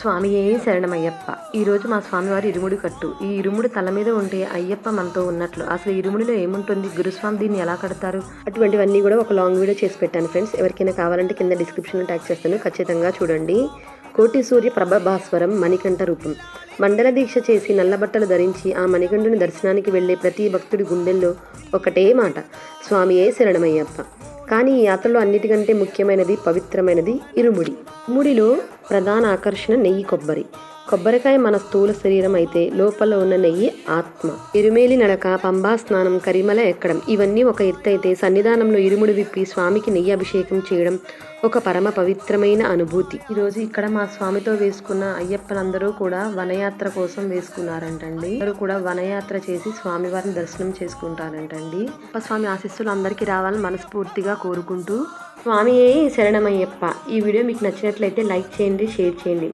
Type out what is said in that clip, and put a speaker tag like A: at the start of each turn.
A: స్వామియే శరణమయ్యప్ప? ఈరోజు మా స్వామివారి ఇరుముడి కట్టు. ఈ ఇరుముడు తల మీద ఉంటే అయ్యప్ప మనతో ఉన్నట్లు. అసలు ఈ ఇరుముడిలో ఏముంటుంది? గురుస్వామి దీన్ని ఎలా కడతారు? అటువంటివన్నీ కూడా ఒక లాంగ్ వీడియో చేసి పెట్టాను ఫ్రెండ్స్. ఎవరికైనా కావాలంటే కింద డిస్క్రిప్షన్లో ట్యాగ్ చేస్తాను. ఖచ్చితంగా చూడండి. కోటి సూర్య ప్రభభాస్వరం మణికంఠ రూపం. మండల దీక్ష చేసి నల్లబట్టలు ధరించి ఆ మణికంఠుని దర్శనానికి వెళ్ళే ప్రతి భక్తుడి గుండెల్లో ఒకటే మాట. స్వామియే శరణమయ్యప్ప? కానీ ఈ యాత్రలో అన్నిటికంటే ముఖ్యమైనది పవిత్రమైనది ఇరుముడి. ముడిలో ప్రధాన ఆకర్షణ నెయ్యి కొబ్బరి. కొబ్బరికాయ మన స్థూల శరీరం అయితే లోపల ఉన్న నెయ్యి ఆత్మ. ఇరుమేలి నడక పంబా స్నానం కరిమల ఎక్కడం ఇవన్నీ ఒక ఎత్తు అయితే సన్నిధానంలో ఇరుముడు విప్పి స్వామికి నెయ్యి అభిషేకం చేయడం ఒక పరమ పవిత్రమైన అనుభూతి. ఈరోజు ఇక్కడ మా స్వామితో వేసుకున్న అయ్యప్పలందరూ కూడా వనయాత్ర కోసం వేసుకున్నారంటండి. అందరూ కూడా వనయాత్ర చేసి స్వామివారిని దర్శనం చేసుకుంటారంటండి. అప్ప స్వామి ఆశీస్సులు అందరికీ రావాలని మనస్ఫూర్తిగా కోరుకుంటూ స్వామియే శరణమయ్యప్ప. ఈ వీడియో మీకు నచ్చినట్లయితే లైక్ చేయండి షేర్ చేయండి.